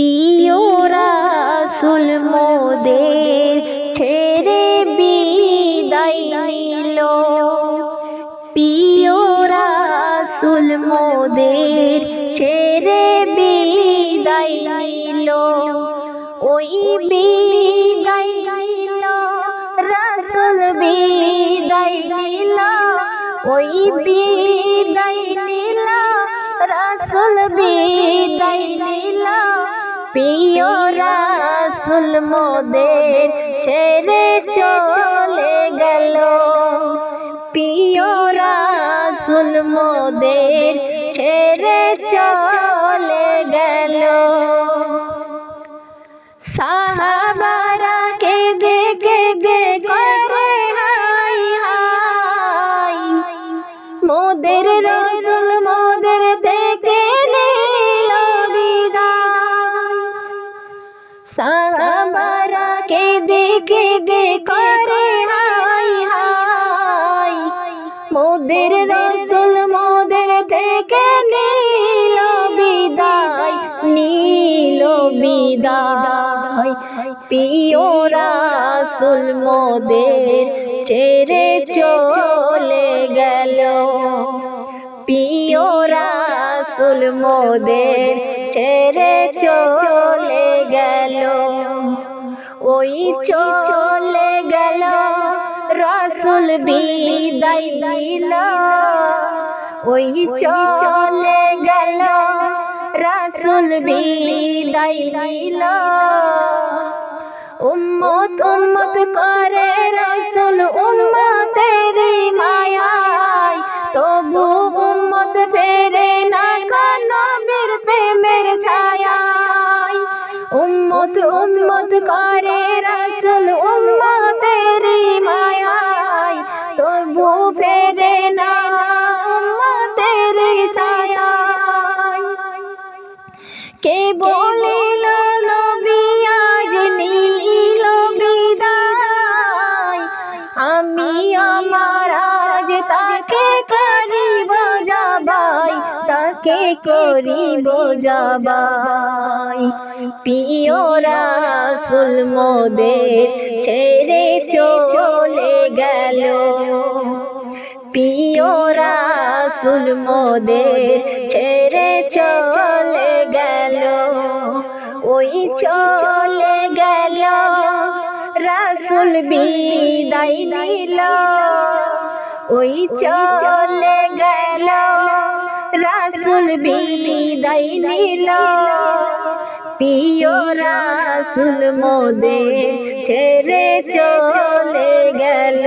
প্রিয় রাসুল মোদের ছেড়ে বিদায় নিল। প্রিয় রাসুল মোদের ছেড়ে বিদায় নিল। ওই বিদায় নিল রাসুল বিদায় নিল। ওই বিদায় নিল রাসুল বিদায় প্রিয় রাসুল মোদের ছেড়ে চলে গেল। পিও রাসুল মোদের ছেড়ে চলে গেল। সাহাবারা গে করে হাই হাই। মোদের রসুল মোদের থেকে নীল বিদায় নীল বিদায়। প্রিয় রাসুল মোদের ছেড়ে চলে গেল। প্রিয় রাসুল মোদের ছেড়ে চলে গেল। ওই চলে গেল, রসুল বিদায় দিল। ওই চলে গেল, রসুল বিদায় দিল। উম্মত উম্মত করে রসুল উম্মতের মায়ায়, তবু উম্মত ফেরে না নবীর প্রেমের ছায়ায়। উম্মত উম্মত করে আমি আমার আজ তাকে করিব যাবাই তাকে করিব যাবাই প্রিয় রাসুল, মোদের ছেড়ে চলে গেল। প্রিয় রাসুল, মোদের ছেড়ে চলে গেল। ওই চলে গেল রাসুল বিদায় দিল ওই চলে গেল। রাসুল বিদায় দিল পিও রাসুল মোদে ছেড়ে চলে গেল।